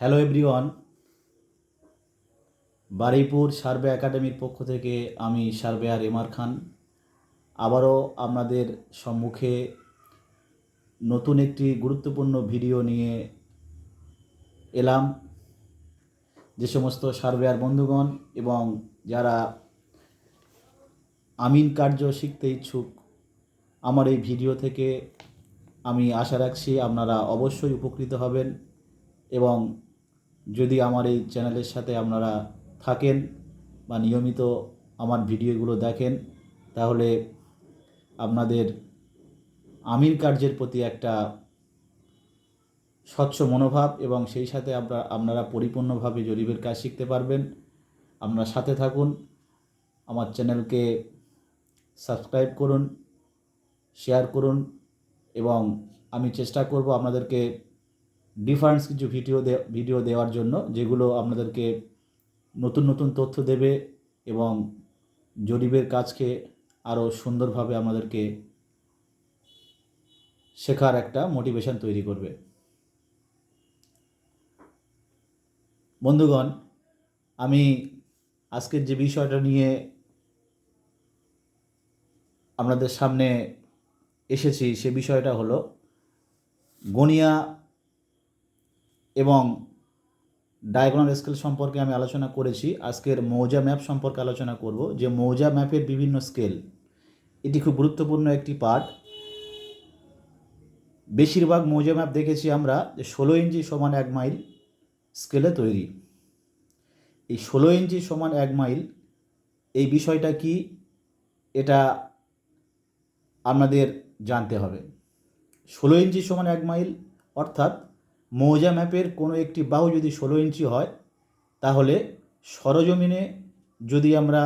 Hello everyone Baruipur survey একাডেমির পক্ষ থেকে আমি সার্ভেয়ার এমার খান। আবারও আপনাদের সম্মুখে নতুন একটি গুরুত্বপূর্ণ ভিডিও নিয়ে এলাম। যে সমস্ত সার্ভেয়ার বন্ধুগণ এবং যারা আমিন কার্য শিখতে ইচ্ছুক, আমার এই ভিডিও থেকে আমি আশা রাখছি আপনারা অবশ্যই উপকৃত হবেন এবং যদি আমার এই চ্যানেলের সাথে আপনারা থাকেন বা নিয়মিত আমার ভিডিওগুলো দেখেন, তাহলে আপনাদের আমির কার্যের প্রতি একটা স্বচ্ছ মনোভাব এবং সেই সাথে আপনারা আপনারা পরিপূর্ণভাবে জরিপের কাজ শিখতে পারবেন। আপনারা সাথে থাকুন, আমার চ্যানেলকে সাবস্ক্রাইব করুন, শেয়ার করুন এবং আমি চেষ্টা করব আপনাদেরকে ডিফারেন্স কিছু ভিডিও ভিডিও দেওয়ার জন্য, যেগুলো আপনাদেরকে নতুন নতুন তথ্য দেবে এবং জরিপের কাজকে আরও সুন্দরভাবে আমাদেরকে শেখার একটা মোটিভেশন তৈরি করবে। বন্ধুগণ, আমি আজকের যে বিষয়টা নিয়ে আপনাদের সামনে এসেছি, সে বিষয়টা হলো গনিয়া এবং ডায়াগোনাল স্কেল সম্পর্কে আমি আলোচনা করেছি। আজকের মৌজা ম্যাপ সম্পর্কে আলোচনা করব। যে মৌজা ম্যাপের বিভিন্ন স্কেল এটি খুব গুরুত্বপূর্ণ একটি পার্ট বেশিরভাগ মৌজা ম্যাপ দেখেছি আমরা যে ষোলো ইঞ্চি সমান এক মাইল স্কেলে তৈরি। এই ষোলো ইঞ্চি সমান এক মাইল এই বিষয়টা কি? এটা আপনাদের জানতে হবে। ষোলো ইঞ্চি সমান এক মাইল অর্থাৎ মৌজা ম্যাপের কোনো একটি বাহু যদি ষোলো ইঞ্চি হয়, তাহলে সরজমিনে যদি আমরা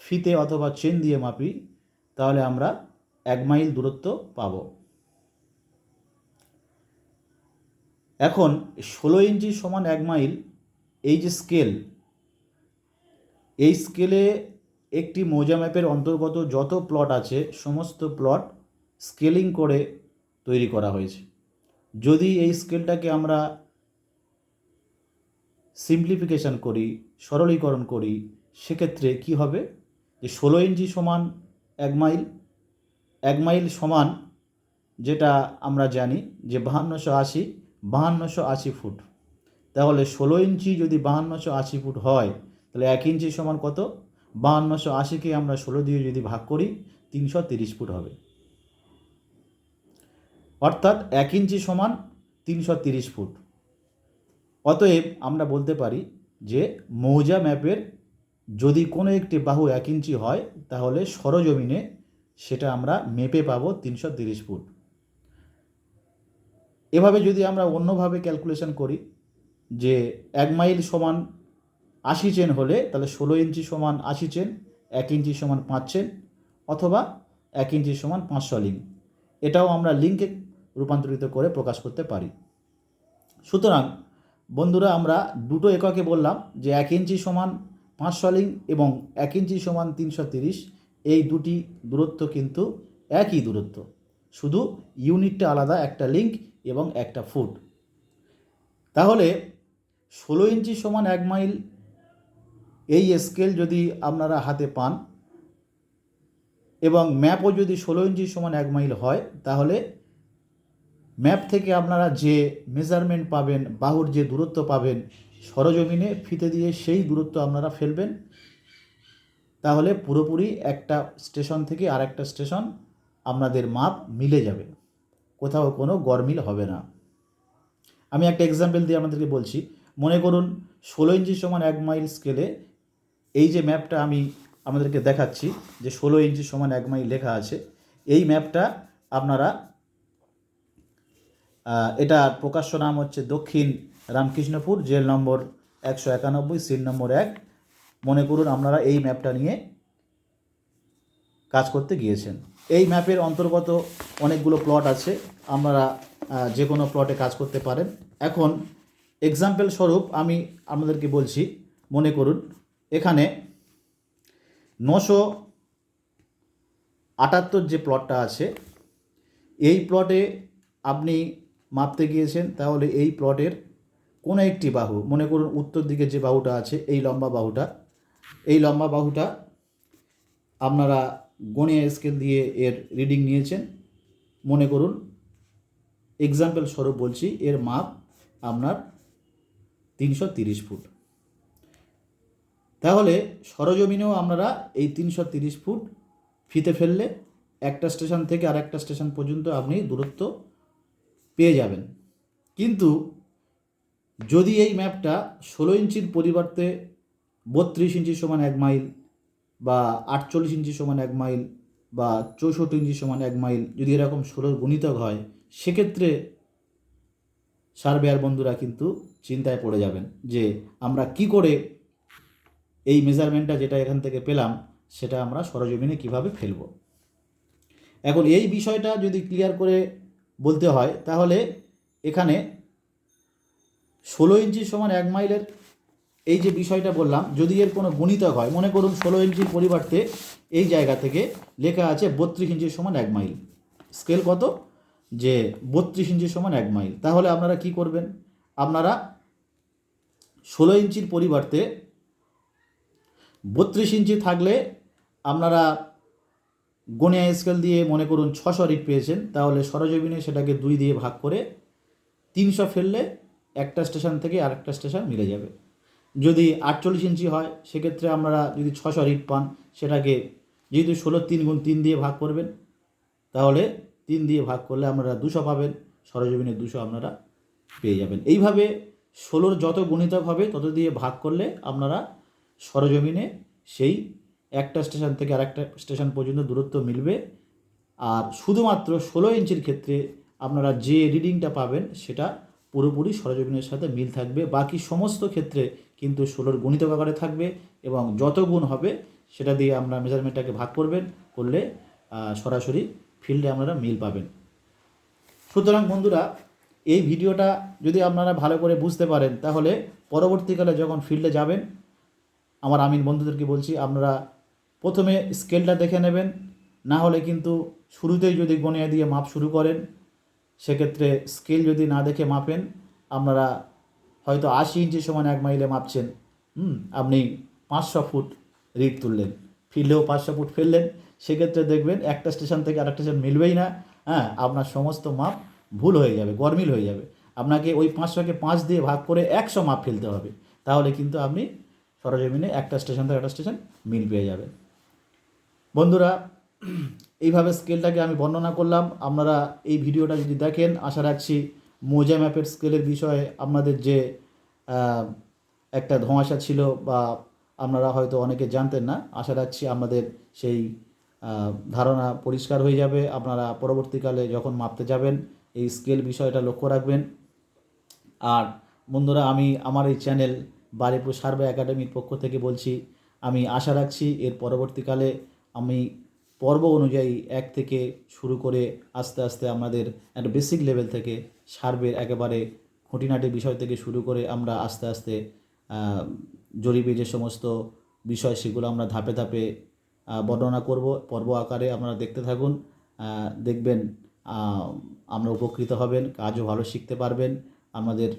ফিতে অথবা চেন দিয়ে মাপি, তাহলে আমরা এক মাইল দূরত্ব পাব। এখন ষোলো ইঞ্চি সমান এক মাইল, এই যে স্কেল, এই স্কেলে একটি মৌজা ম্যাপের অন্তর্গত যত প্লট আছে, সমস্ত প্লট স্কেলিং করে তৈরি করা হয়েছে। যদি এই স্কেলটাকে আমরা সিম্পলিফিকেশান করি, সরলীকরণ করি, সেক্ষেত্রে কি হবে? যে ষোলো ইঞ্চি সমান এক মাইল এক মাইল সমান যেটা আমরা জানি যে বাহান্নশো আশি বাহান্নশো আশি ফুট। তাহলে ষোলো ইঞ্চি যদি বাহান্নশো আশি ফুট হয়, তাহলে এক ইঞ্চি সমান কত? বাহান্নশো আশিকে আমরা ষোলো দিয়ে যদি ভাগ করি, তিনশো তিরিশ ফুট হবে। অর্থাৎ এক ইঞ্চি সমান তিনশো তিরিশ ফুট। অতএব আমরা বলতে পারি যে মৌজা ম্যাপের যদি কোনো একটি বাহু এক ইঞ্চি হয়, তাহলে সরজমিনে সেটা আমরা মেপে পাবো তিনশো তিরিশ ফুট। এভাবে যদি আমরা অন্যভাবে ক্যালকুলেশন করি, যে এক মাইল সমান আশি চেন হলে তাহলে ষোলো ইঞ্চি সমান আশি চেন, এক ইঞ্চি সমান পাঁচ চেন, অথবা এক ইঞ্চি সমান পাঁচশো লিঙ্ক এটাও আমরা লিঙ্কে রূপান্তরিত করে প্রকাশ করতে পারি। সুতরাং, বন্ধুরা, আমরা দুটো এককে বললাম যে এক ইঞ্চি সমান পাঁচশো লিঙ্ক এবং এক ইঞ্চি সমান তিনশো তিরিশ, এই দুটি দূরত্ব কিন্তু একই দূরত্ব। শুধু ইউনিটটা আলাদা, একটা লিঙ্ক এবং একটা ফুট। তাহলে, ষোলো ইঞ্চি সমান এক মাইল এই স্কেল যদি আপনারা হাতে পান এবং ম্যাপও যদি ষোলো ইঞ্চি সমান এক মাইল হয়, তাহলে ম্যাপ থেকে আপনারা যে মেজারমেন্ট পাবেন, বাহুর যে দূরত্ব পাবেন, সরজমিনে ফিতে দিয়ে সেই দূরত্ব আপনারা ফেলবেন। তাহলে পুরোপুরি একটা স্টেশন থেকে আর একটা স্টেশন আপনাদের মাপ মিলে যাবে। কোথাও কোনো গরমিল হবে না। আমি একটা এক্সাম্পল দিয়ে আপনাদেরকে বলছি। মনে করুন, ষোলো ইঞ্চি সমান এক মাইল স্কেলে এই যে ম্যাপটা আমি আমাদেরকে দেখাচ্ছি, যে ষোলো ইঞ্চি সমান এক মাইল লেখা আছে, এই ম্যাপটা আপনারা এটার প্রকাশ্য নাম হচ্ছে দক্ষিণ রামকৃষ্ণপুর, জেল নম্বর একশো একানব্বই সিট নম্বর এক। মনে করুন আপনারা এই ম্যাপটা নিয়ে কাজ করতে গিয়েছেন। এই ম্যাপের অন্তর্গত অনেকগুলো প্লট আছে, আপনারা যে কোনো প্লটে কাজ করতে পারেন। এখন এক্সাম্পল স্বরূপ আমি আপনাদেরকে বলছি, মনে করুন এখানে নশো আটাত্তর যে প্লটটা আছে, এই প্লটে আপনি মাপতে গিয়েছেন, তাহলে এই প্লটের কোনো একটি বাহু, মনে করুন উত্তর দিকে যে বাহুটা আছে, এই লম্বা বাহুটা, এই লম্বা বাহুটা আপনারা গণিয়া স্কেল দিয়ে এর রিডিং নিয়েছেন। মনে করুন এক্সাম্পল স্বরূপ বলছি, এর মাপ আপনার তিনশো তিরিশ ফুট। তাহলে সরজমিনেও আপনারা এই তিনশো তিরিশ ফুট ফিতে ফেললে একটা স্টেশন থেকে আর একটা স্টেশন পর্যন্ত আপনি দূরত্ব পেয়ে যাবেন। কিন্তু যদি এই ম্যাপটা ষোলো ইঞ্চির পরিবর্তে বত্রিশ ইঞ্চি সমান এক মাইল বা আটচল্লিশ ইঞ্চি সমান এক মাইল বা চৌষট্টি ইঞ্চি সমান এক মাইল যদি এরকম ষোলোর গুণিতক হয়, সেক্ষেত্রে সার্ভেয়ার বন্ধুরা কিন্তু চিন্তায় পড়ে যাবেন যে আমরা কি করে এই মেজারমেন্টটা যেটা এখান থেকে পেলাম, সেটা আমরা সরজমিনে কীভাবে ফেলব। এখন এই বিষয়টা যদি ক্লিয়ার করে বলতে হয়, তাহলে এখানে ষোলো ইঞ্চি সমান এক মাইলের এই যে বিষয়টা বললাম, যদি এর কোনো গুণিতক হয়, মনে করুন ষোলো ইঞ্চির পরিবর্তে এই জায়গা থেকে লেখা আছে বত্রিশ ইঞ্চির সমান এক মাইল। স্কেল কত? যে বত্রিশ ইঞ্চির সমান এক মাইল। তাহলে আপনারা কি করবেন? আপনারা ষোলো ইঞ্চির পরিবর্তে বত্রিশ ইঞ্চি থাকলে আপনারা গনিয়া স্কেল দিয়ে মনে করুন ছশো রিট পেয়েছেন, তাহলে সরজমিনে সেটাকে দুই দিয়ে ভাগ করে তিনশো ফেললে একটা স্টেশন থেকে আরেকটা স্টেশন মিলে যাবে। যদি আটচল্লিশ ইঞ্চি হয়, সেক্ষেত্রে আপনারা যদি ছশো রিট পান, সেটাকে যেহেতু ষোলো তিন গুণ তিন দিয়ে ভাগ করবেন, তাহলে তিন দিয়ে ভাগ করলে আপনারা দুশো পাবেন, সরজমিনে দুশো আপনারা পেয়ে যাবেন। এইভাবে ষোলোর যত গুণিতক হবে, তত দিয়ে ভাগ করলে আপনারা সরজমিনে সেই একটা স্টেশন থেকে আরেকটা স্টেশন পর্যন্ত দূরত্ব মিলবে। আর শুধুমাত্র ষোলো ইঞ্চির ক্ষেত্রে আপনারা যে রিডিংটা পাবেন, সেটা পুরোপুরি সরজমিনের সাথে মিল থাকবে। বাকি সমস্ত ক্ষেত্রে কিন্তু ষোলোর গণিত আকারে থাকবে এবং যত গুণ হবে, সেটা দিয়ে আমরা মেজারমেন্টটাকে ভাগ করবেন, করলে সরাসরি ফিল্ডে আপনারা মিল পাবেন। সুতরাং বন্ধুরা, এই ভিডিওটা যদি আপনারা ভালো করে বুঝতে পারেন, তাহলে পরবর্তীকালে যখন ফিল্ডে যাবেন, আমার আমিন বন্ধুদেরকে বলছি, আপনারা প্রথমে স্কেলটা দেখে নেবেন, না হলে কিন্তু শুরুতেই যদি গনিয়া দিয়ে মাপ শুরু করেন, সেক্ষেত্রে স্কেল যদি না দেখে মাপেন, আপনারা হয়তো আশি ইঞ্চি সমান এক মাইলে মাপছেন। হুম, আপনি পাঁচশো ফুট রিড তুললেন ফিল্ডেও পাঁচশো ফুট ফেললেন, সেক্ষেত্রে দেখবেন একটা স্টেশন থেকে আরেকটা স্টেশন মিলবেই না। হ্যাঁ আপনার সমস্ত মাপ ভুল হয়ে যাবে, গরমিল হয়ে যাবে। আপনাকে ওই পাঁচশোকে পাঁচ দিয়ে ভাগ করে একশো মাপ ফেলতে হবে। তাহলে কিন্তু আপনি সরজমিনে একটা স্টেশন থেকে একটা স্টেশন মিল পেয়ে যাবেন। বন্ধুরা, এইভাবে স্কেলটাকে আমি বর্ণনা করলাম। আপনারা এই ভিডিওটা যদি দেখেন, আশা রাখছি মোজা ম্যাপের স্কেলের বিষয়ে আপনাদের যে একটা ধোঁয়াশা ছিল বা আপনারা হয়তো অনেকে জানতেন না, আশা রাখছি আপনাদের সেই ধারণা পরিষ্কার হয়ে যাবে। আপনারা পরবর্তীকালে যখন মাপতে যাবেন, এই স্কেল বিষয়টা লক্ষ্য রাখবেন। আর বন্ধুরা, আমি আমার এই চ্যানেল বারিপুর সার্ভে একাডেমির পক্ষ থেকে বলছি, আমি আশা রাখছি এর পরবর্তীকালে আমি পর্ব অনুযায়ী এক থেকে শুরু করে আস্তে আস্তে আমাদের একটা বেসিক লেভেল থেকে সার্ভের একেবারে খুঁটিনাটি বিষয় থেকে শুরু করে আমরা আস্তে আস্তে জরিপে যে সমস্ত বিষয় সেগুলো আমরা ধাপে ধাপে বর্ণনা করব। পর্ব আকারে আপনারা দেখতে থাকুন দেখবেন আমরা উপকৃত হবেন, কাজও ভালো শিখতে পারবেন। আমাদের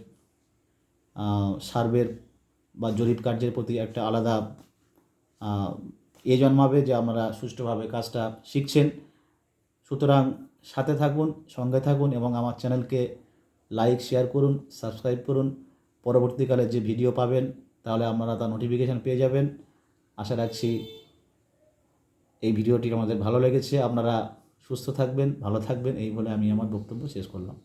সার্ভের বা জরিপ কার্যের প্রতি একটা আলাদা এ জন্মাবে যে আমরা সুষ্ঠুভাবে কাজটা শিখছেন। সুতরাং সাথে থাকুন, সঙ্গে থাকুন এবং আমার চ্যানেলকে লাইক, শেয়ার করুন, সাবস্ক্রাইব করুন। পরবর্তীকালে যে ভিডিও পাবেন, তাহলে আপনারা তার নোটিফিকেশান পেয়ে যাবেন। আশা রাখছি এই ভিডিওটি আমাদের ভালো লেগেছে। আপনারা সুস্থ থাকবেন, ভালো থাকবেন, এই বলে আমি আমার বক্তব্য শেষ করলাম।